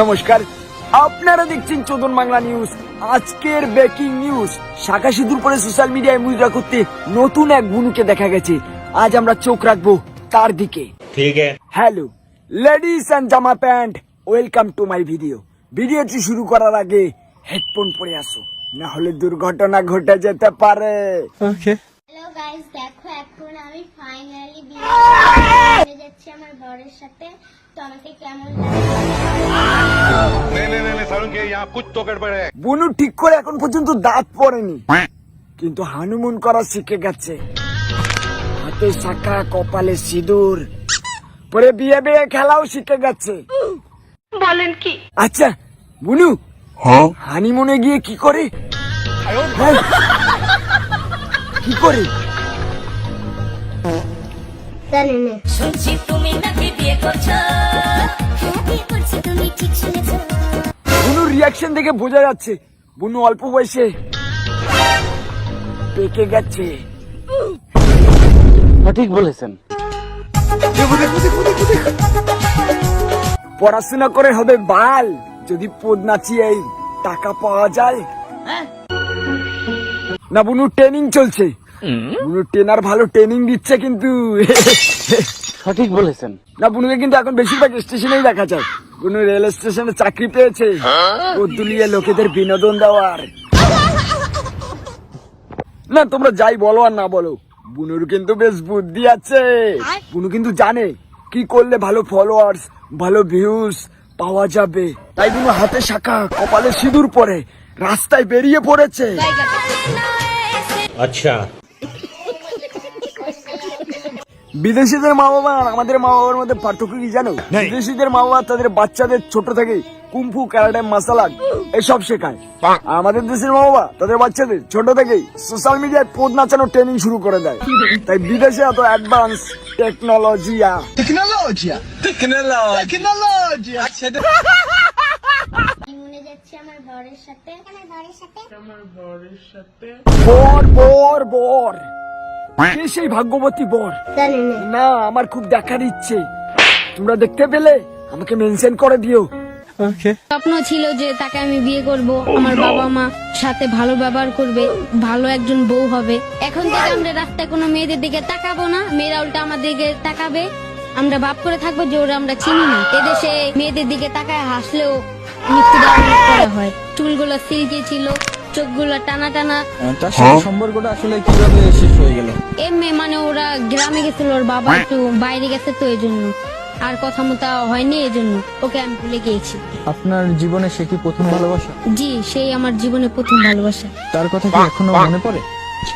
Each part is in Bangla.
নমস্কার। আপনারা দেখছেন চোদন বাংলা নিউজ। আজকের ব্রেকিং নিউজ শাখা সিঁদুর পরে সোশ্যাল মিডিয়ায় মুদ্রা করতে নতুন এক গুণকে দেখা গেছে। আজ আমরা চোখ রাখব তার দিকে। ঠিক হ্যালো লেডিস অ্যান্ড জামা প্যান্ট ওয়েলকাম টু মাই ভিডিও ভিডিওটি শুরু করার আগে হেডফোন পরে আসো। না হলে দুর্ঘটনা ঘটে যেতে পারে। ওকে দেখো এখন আমি ফাইনালি বিয়ে যাচ্ছি আমার বরের সাথে। বুনু ঠিক করে এখন পর্যন্ত দাঁত পড়েনি কিন্তু হানুমুন করা শিখে গেছে। হাতে শাখা কপালে সিঁদুর। পরে বিয়ে বিয়ে খেলাও শিখে গেছে। বলেন কি? আচ্ছা বুনু হ্যাঁ? হানিমুনে গিয়ে কি করে? হ্যাঁ। কি করে? জানি না। শুনছি তুমি নাকি বিয়ে করছ। বিয়ে করছি তুমি ঠিক শুনেছো। বুনুর রিয়াকশন দেখে বোঝা যাচ্ছে বুনু অল্প বয়সে পেকে গেছে। সঠিক বলেছেন। পড়াশোনা করে হবে বাল যদি পদ নাচিয়ে এই টাকা পাওয়া যায়। না বুনু ট্রেনিং চলছে। ট্রেনার ভালো ট্রেনিং দিচ্ছে কিন্তু। সঠিক বলেছেন। না বুনুকে কিন্তু এখন বেশিরভাগ স্টেশনেই দেখা যায়। কোন রেল স্টেশনে চাকরি পেয়েছে। দুলিয়ে লোকেদের বিনোদন দেওয়ার। না তোমরা যাই বলো আর না বলো বুনুর কিন্তু বেশ বুদ্ধি আছে। বুনু কিন্তু জানে কি করলে ভালো ফলোয়ার্স ভালো ভিউজ পাওয়া যাবে। তাই বুনু হাতে শাখা কপালে সিঁদুর পরে রাস্তায় বেরিয়ে পড়েছে। আচ্ছা বিদেশিদের মা বাবা আর আমাদের মা বাবার মধ্যে পার্থক্য কি জানো? বিদেশিদের মা বাবা তাদের বাচ্চাদের ছোট থেকে কুম্ফু ক্যারাটে মাসালা এসব শেখায়। আমাদের দেশের মা বাবা তাদের বাচ্চাদের ছোট থেকেই সোশ্যাল মিডিয়ায় পদ নাচানো ট্রেনিং শুরু করে দেয়। তাই বিদেশে এত অ্যাডভান্স টেকনোলজিয়া হানিমুনে যাচ্ছি আমার বরের সাথে। আমার বরের সাথে। বর বর বর। কে সেই ভাগ্যবতী বর। না। আমার খুব দেখার ইচ্ছে। তোমরা দেখতে পেলে? আমাকে মেনশন করে দিও। স্বপ্ন ছিল যে তাকে আমি বিয়ে করব। আমার বাবা মা সাথে ভালো ব্যবহার করবে ভালো একজন বউ হবে। এখন থেকে আমরা রাস্তায় কোনো মেয়েদের দিকে তাকাবো না। মেয়েরা উল্টা আমাদের দিকে তাকাবে। আমরা ভাব করে থাকব যে ওরা আমরা চিনি না। এদেশে মেয়েদের দিকে তাকায় হাসলেও করা হয়। চুলগুলো সিল্কি ছিল চোখগুলো টানা টানা। তার সাথে সম্পর্কটা আসলে কীভাবে শেষ হয়ে গেল? এমনি মানে ওরা গ্রামে গেছিল ওর বাবা একটু বাইরে গেছে তো এই জন্য আর কথা মতো হয়নি এই জন্য ওকে আমি ভুলে গিয়েছি। আপনার জীবনে সে কি প্রথম ভালোবাসা? জি সেই আমার জীবনে প্রথম ভালোবাসা। তার কথা কি এখনও মনে পড়ে?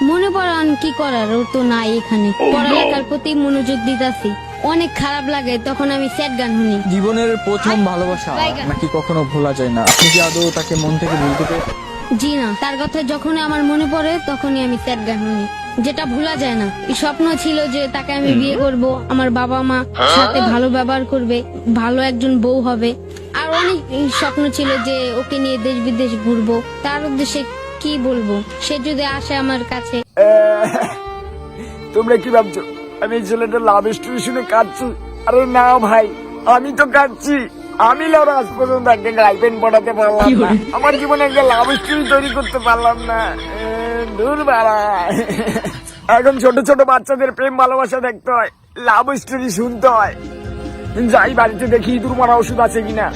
মনে পড়ান কি করার ও তো নাই এখানে। পড়ালেখার প্রতি মনোযোগ দিতাছি। অনেক খারাপ লাগে তখন আমি স্যাড গান শুনি। জীবনের প্রথম ভালোবাসা নাকি কখনো ভোলা যায় না? আপনি কি আদৌ তাকে মন থেকে ভুলতে পেরে জি না তার কথা যখনই আমার মনে পড়ে তখনই আমি স্যাড গান শুনি। যেটা ভোলা যায় না। এই স্বপ্ন ছিল যে তাকে আমি বিয়ে করব আমার বাবা মা সাথে ভালো ব্যবহার করবে ভালো একজন বউ হবে। আর অনেক স্বপ্ন ছিল যে ওকে নিয়ে দেশ বিদেশ ঘুরবো। তার উদ্দেশ্যে কি বলব? সে যদি আসে আমার কাছে। তোমরা কি ভাবছ? আমি ছেলেটা লাভ স্টোরি শুনে কাঁদছি। আরে না ভাই আমি তো কাঁদছি। আমি লাউরা আজ পর্যন্ত একটা গার্লফ্রেন্ড পড়াতে পারলাম না। আমার জীবনে একটা লাভ স্টোরি তৈরি করতে পারলাম না। দূর বাড়া। এখন ছোট ছোট বাচ্চাদের প্রেম ভালোবাসা দেখতে হয় লাভ স্টোরি শুনতে হয়। যাই বাড়িতে দেখি ইঁদুর মারা ওষুধ আছে কিনা।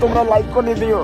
তোমরা লাইক করে দিও।